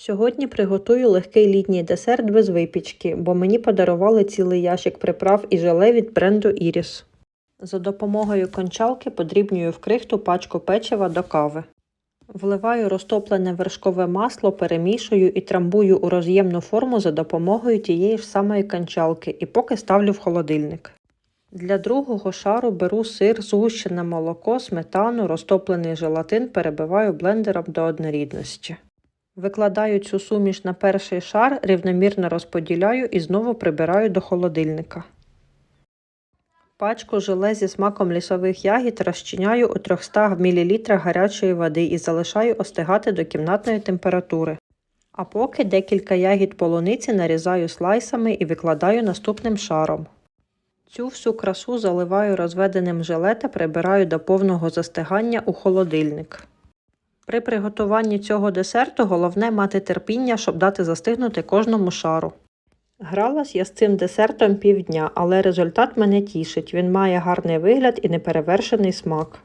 Сьогодні приготую легкий літній десерт без випічки, бо мені подарували цілий ящик приправ і желе від бренду Iris. За допомогою кончалки подрібнюю в крихту пачку печива до кави. Вливаю розтоплене вершкове масло, перемішую і трамбую у роз'ємну форму за допомогою тієї ж самої кончалки і поки ставлю в холодильник. Для другого шару беру сир, згущене молоко, сметану, розтоплений желатин, перебиваю блендером до однорідності. Викладаю цю суміш на перший шар, рівномірно розподіляю і знову прибираю до холодильника. Пачку желе зі смаком лісових ягід розчиняю у 300 мл гарячої води і залишаю остигати до кімнатної температури. А поки декілька ягід полуниці нарізаю слайсами і викладаю наступним шаром. Цю всю красу заливаю розведеним желе та прибираю до повного застигання у холодильник. При приготуванні цього десерту головне мати терпіння, щоб дати застигнути кожному шару. Гралась я з цим десертом півдня, але результат мене тішить. Він має гарний вигляд і неперевершений смак.